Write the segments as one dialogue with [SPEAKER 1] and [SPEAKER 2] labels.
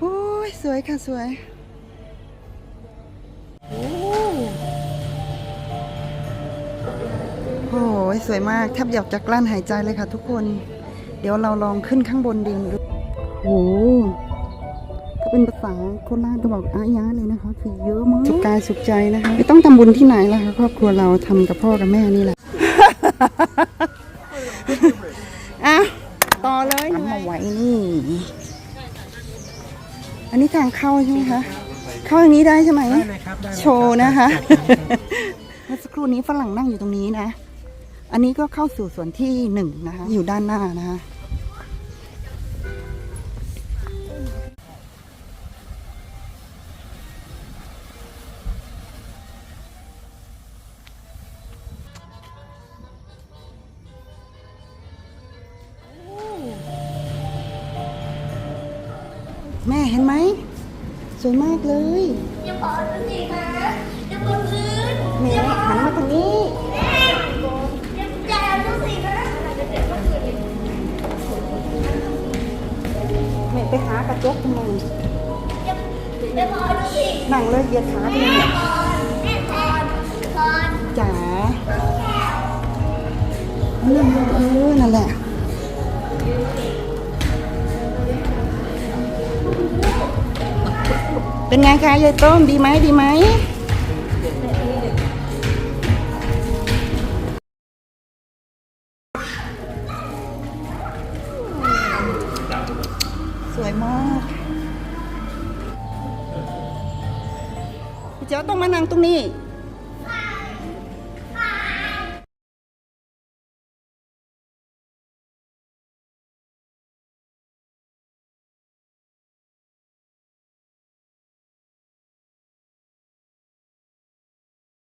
[SPEAKER 1] โอ้ยสวยค่ะสวยโอ้โหสวยมากแทบอยากจะกลั้นหายใจเลยค่ะทุกคน เดี๋ยวเราลองขึ้นข้างบนดินดูโอ้โหถ้าเป็นภาษาโคราชก็บอกอายะเลยนะคะ คือเยอะมาก สุขกายสุขใจนะคะ ไม่ต้องทำบุญที่ไหนล่ะคะครอบครัวเราทำกับพ่อกับแม่นี่แหละอะต่อเลยทำมาไว้นี่ อันนี้ทางเข้าใช่ไหมคะ เข้าอย่างนี้ได้ใช่ไหม
[SPEAKER 2] ได้เลยครับได้เลย
[SPEAKER 1] โชว์นะคะ เมื่อสักครู่นี้ฝรั่งนั่งอยู่ตรงนี้นะ อันนี้ก็เข้าสู่ส่วนที่หนึ่งนะคะ อยู่ด้านหน้านะคะากระจกทำไม
[SPEAKER 3] อย่าอย่าพอดูสิ
[SPEAKER 1] นั่งเลยเหยียดขาไปเลยเนี่ย
[SPEAKER 3] พรแม่พรพร
[SPEAKER 1] จ๋าเออเออนั่นแหละเป็นไงคะยายต้มดีไหมดีไหม เจ้าต้องมานั่งตรงนี้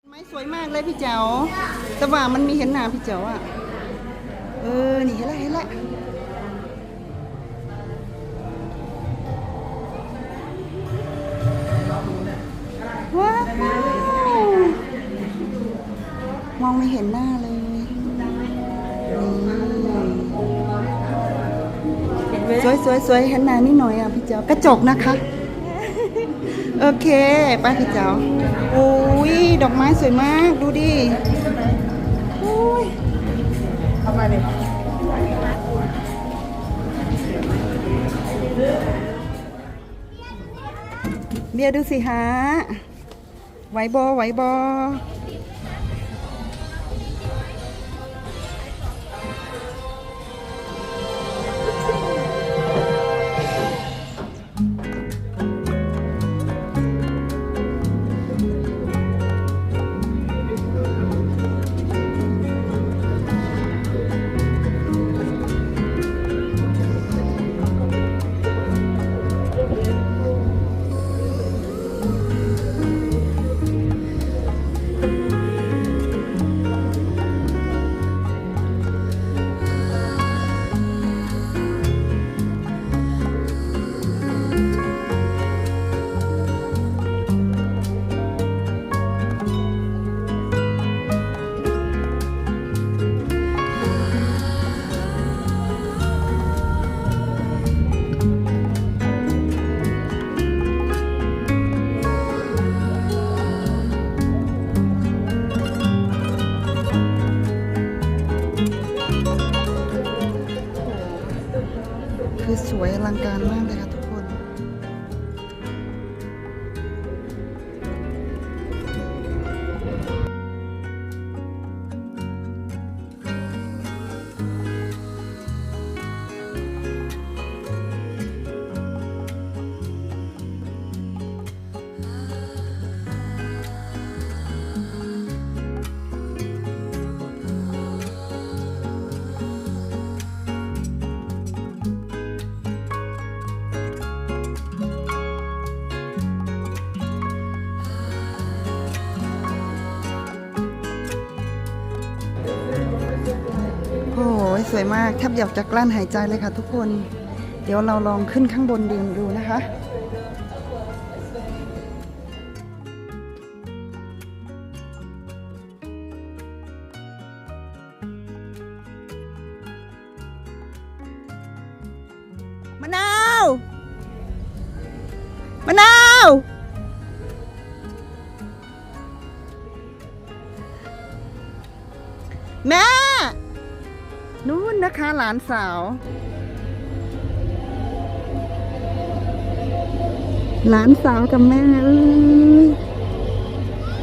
[SPEAKER 1] ไม้สวยมากเลยพี่เจ๋วแต่ว่ามันมีเห็นหน้าพี่เจ๋วอะ เออ นี่เห็นแล้วเห็นแล้ว เห็นหน้าเลย สวยสวยสวยเห็นหน้านิดหน่อยอะพี่เจ๋วกระจกนะคะ โอเคไปพี่เจ้าโอ้ยดอกไม้สวยมากดูดิโอ้ย
[SPEAKER 2] เข้ามาเลย
[SPEAKER 1] เบียดูสิฮะไหวบอไหวบอ สวยอลังการมากเลยค่ะ สวยมากแทบอยากจะกลั้นหายใจเลยค่ะทุกคน เดี๋ยวเราลองขึ้นข้างบนดินดูนะคะมะนาววแม่ คะหลานสาว หลานสาวกับแม่เอ้ย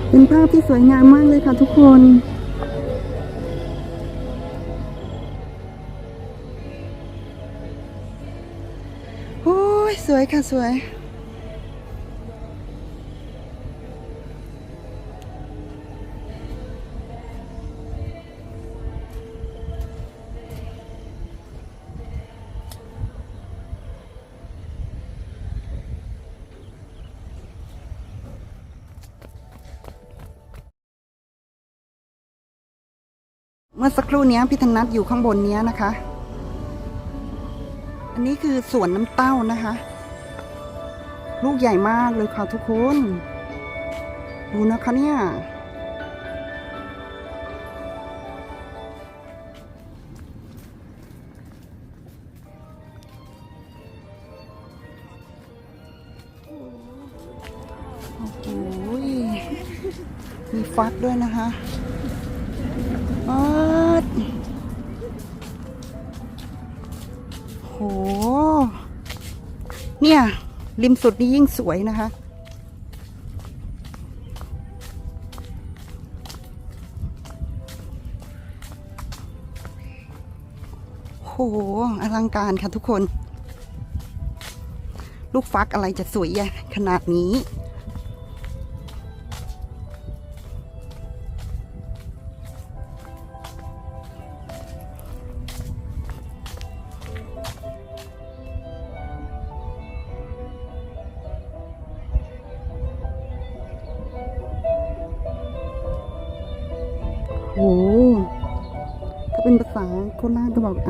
[SPEAKER 1] เป็นภาพที่สวยงามมากเลยค่ะทุกคนโอ้ยสวยค่ะสวย มื่อสักครู่นี้พี่ธนัทอยู่ข้างบนนี้นะคะ อันนี้คือสวนน้ำเต้านะคะ ลูกใหญ่มากเลยค่ะทุกคน ดูนะคะเนี่ยโอ้โหมีฟักด้วยนะคะ ริมสุดนี่ยิ่งสวยนะคะ โห อลังการค่ะทุกคน ลูกฟักอะไรจะสวยแย่ขนาดนี้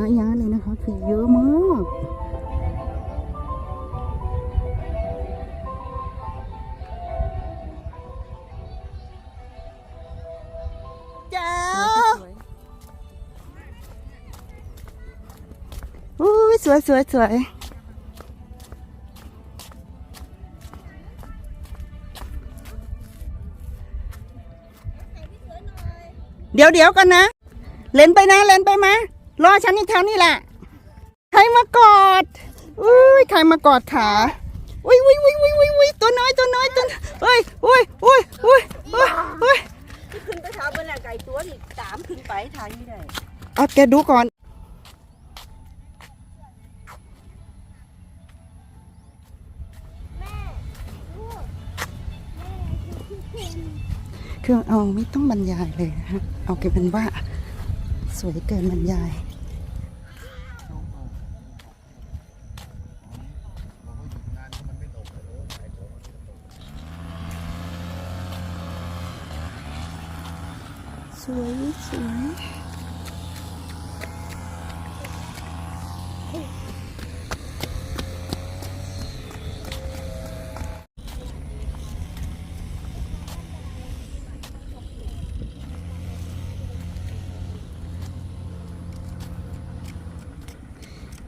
[SPEAKER 1] าชก็บอกอายะเลยนะคะคือเยอะมากเจ้าอุ้สวยสวยสวยเดี๋ยวเดี๋ยวกันนะ เล่นไปนะ เล่นไปมา รอฉันอีกแถวนี่แหละ ใครมากอด อุ้ยใครมากอดขา อุ้ยอุ้ยอุ้ยอุ้ยอุ้ยอุ้ยตัวน้อยตัวน้อยตัวน้อยเอ้ยอุ้ยอุ้ยอุ้ยอุ้ยอุ้ย
[SPEAKER 2] ขึ้นไปเท้าเป็นแหละไก่ตัวนี่สามขึ้นไปทางนี้ได้
[SPEAKER 1] เอาแกดูก่อนคือเอาไม่ต้องบรรยายเลยนะฮะเอาแค่เป็นว่า สวยเกินบรรยาย ส วย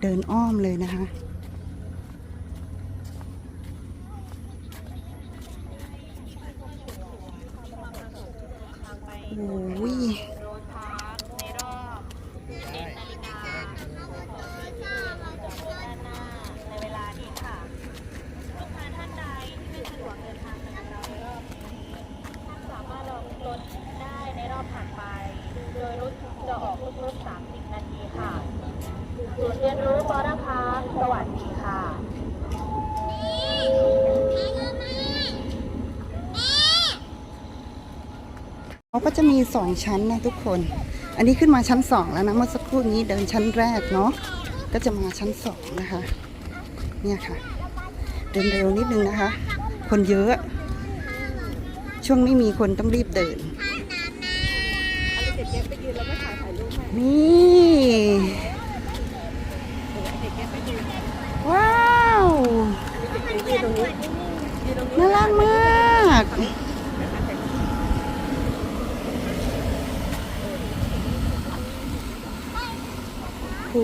[SPEAKER 1] เดินอ้อมเลยนะคะ โอ้ย
[SPEAKER 4] สามารถลงรถได้ในรอบถัดไป โดยรถจะออกทุกๆ30 นาทีค่ะศูนย์เรียนรู้ปอระพาร์คสวัสดีค่ะ
[SPEAKER 1] เขาก็จะ มีสองชั้นนะทุกคน อันนี้ขึ้นมาชั้นสองแล้วนะ เมื่อสักครู่นี้เดินชั้นแรกเนาะ ก็จะมาชั้นสองนะคะ เนี่ยค่ะ เดินเร็วนิดนึงนะคะ คนเยอะ ช่วงไม่มีคนต้องรีบเดิน
[SPEAKER 2] เด็กแกไปยืนเราไม่ถ่ายถ่ายรูป
[SPEAKER 1] นี่ว้าว
[SPEAKER 2] น่า
[SPEAKER 1] รักมาก ห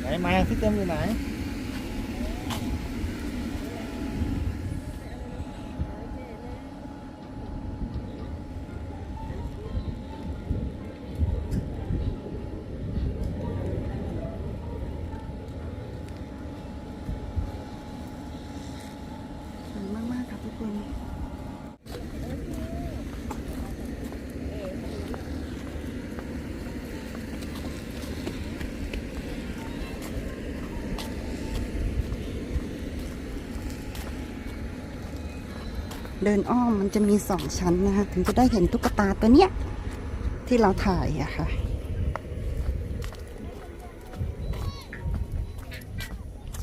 [SPEAKER 5] ไหนมาที่เต็มอยู่ไหน
[SPEAKER 1] สวยมากๆค่ะทุกคน เดินอ้อมมันจะมีสองชั้นนะคะถึงจะได้เห็นตุ๊กตาตัวเนี้ย ที่เราถ่ายอะค่ะ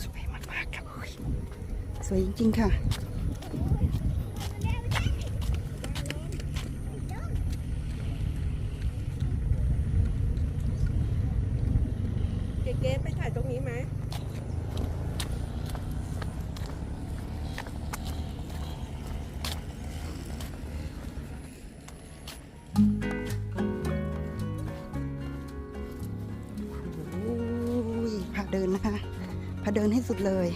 [SPEAKER 1] สวยมากๆค่ะสวยจริงๆค่ะ
[SPEAKER 2] เดิ
[SPEAKER 1] นนะคะพาเดินให้สุดเลย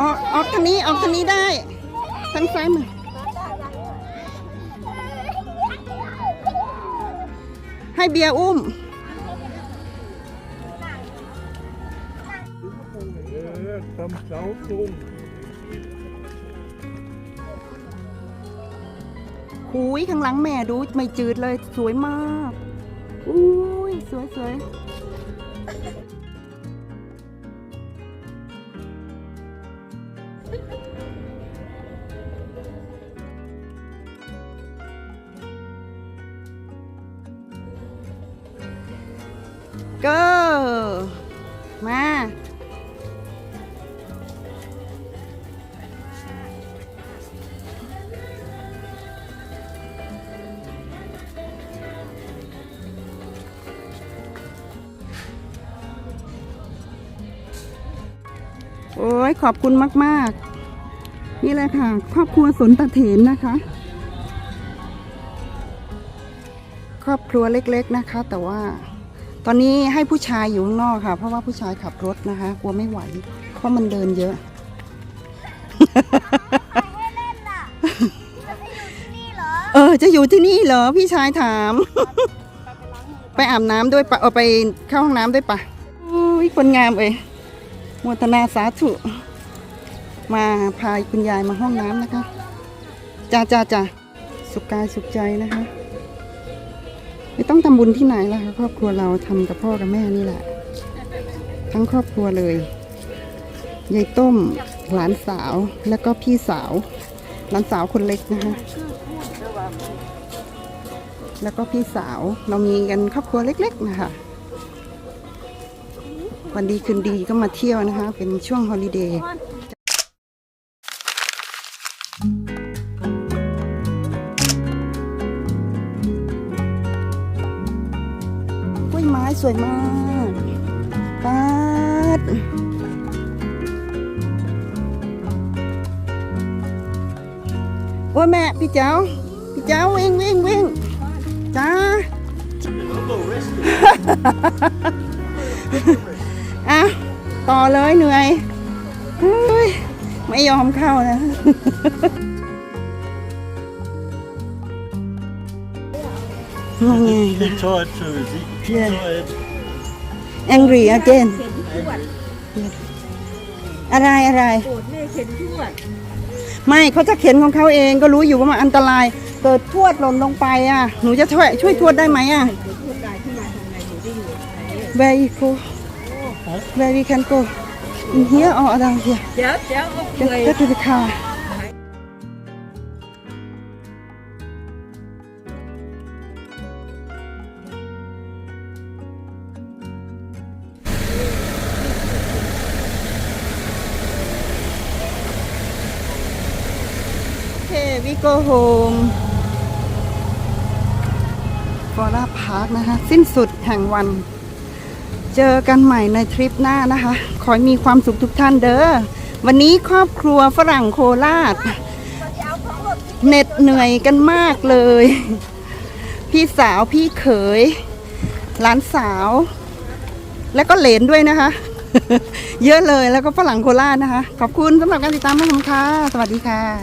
[SPEAKER 1] ออกออกทางนี้ออกทางนี้ได้ทางซ้ายมือให้เบียร์อุ้ม
[SPEAKER 5] เออทำเสาสูง
[SPEAKER 1] คุยข้างหลังแม่ดูไม่จืดเลยสวยมาก อุ้ย สวยสวย มา โอ้ยขอบคุณมาก ๆ นี่แหละค่ะ ครอบครัวสนตะเถนนะคะ ครอบครัวเล็ก ๆ นะคะ แต่ว่า ตอนนี้ให้ผู้ชายอยู่ข้างนอกค่ะ เพราะว่าผู้ชายขับรถนะคะ กลัวไม่ไหว เพราะมันเดินเยอะ
[SPEAKER 3] ไม่เล่นล่ะจะไปอยู่ที่นี่เหรอ
[SPEAKER 1] เออ จะอยู่ที่นี่เหรอพี่ชายถาม ไปอาบน้ำด้วยปะเอาไปเข้าห้องน้ำด้วยปะอุ้ยคนงามเอ้ยโมทนาสาธุ มาพายคุณยายมาห้องน้ำนะคะจ้าจ้าจ้าสุขกายสุขใจนะคะ ไม่ต้องทำบุญที่ไหนล่ะคะครอบครัวเราทำกับพ่อกับแม่นี่แหละ ทั้งครอบครัวเลยยายต้มหลานสาวแล้วก็พี่สาว หลานสาวคนเล็กนะคะแล้วก็พี่สาวเรามีกันครอบครัวเล็ก ๆ นะคะวันดีคืนดีก็มาเที่ยวนะคะ เป็นช่วงฮอลิเดย์ สวยมากปัดโอ้ยแม่พี่เจ้า พี่เจ้าวิ่งวิ่งวิ่งจ้า อะต่อเลยเหนื่อยเฮ้ยไม่ยอมเข้านะ งงไง
[SPEAKER 5] He tried to, he, he
[SPEAKER 1] Yeah.
[SPEAKER 5] tried.
[SPEAKER 1] angry again
[SPEAKER 2] เข็นทวด
[SPEAKER 1] อะไรอะไร
[SPEAKER 2] โกรธแม่เข็นทวด
[SPEAKER 1] ไม่เขาจะเข็นของเขาเองก็รู้อยู่ว่ามันอันตราย เกิดทวดหล่นลงไปอะ หนูจะช่วยช่วยทวดได้ไหมอะ
[SPEAKER 2] เดี๋ยวทวดตายขึ้นมาทำไงหนูจะอยู่ไหน
[SPEAKER 1] Where you go Where we can go in here or around here
[SPEAKER 2] เดี๋ยวเดี๋ยวเอาเป
[SPEAKER 1] Just
[SPEAKER 2] ลือย
[SPEAKER 1] go to the car we go home ฟอร่าพาร์คนะคะ สิ้นสุดแห่งวัน เจอกันใหม่ในทริปหน้านะคะ ขอให้มีความสุขทุกท่านเด้อ วันนี้ครอบครัวฝรั่งโคราชเหน็ดเหนื่อยกันมากเลย พี่สาวพี่เขยหลานสาว แล้วก็เหลนด้วยนะคะ เยอะเลยแล้วก็ฝรั่งโคราชนะคะ ขอบคุณสำหรับการติดตามรับชมค่ะ สวัสดีค่ะ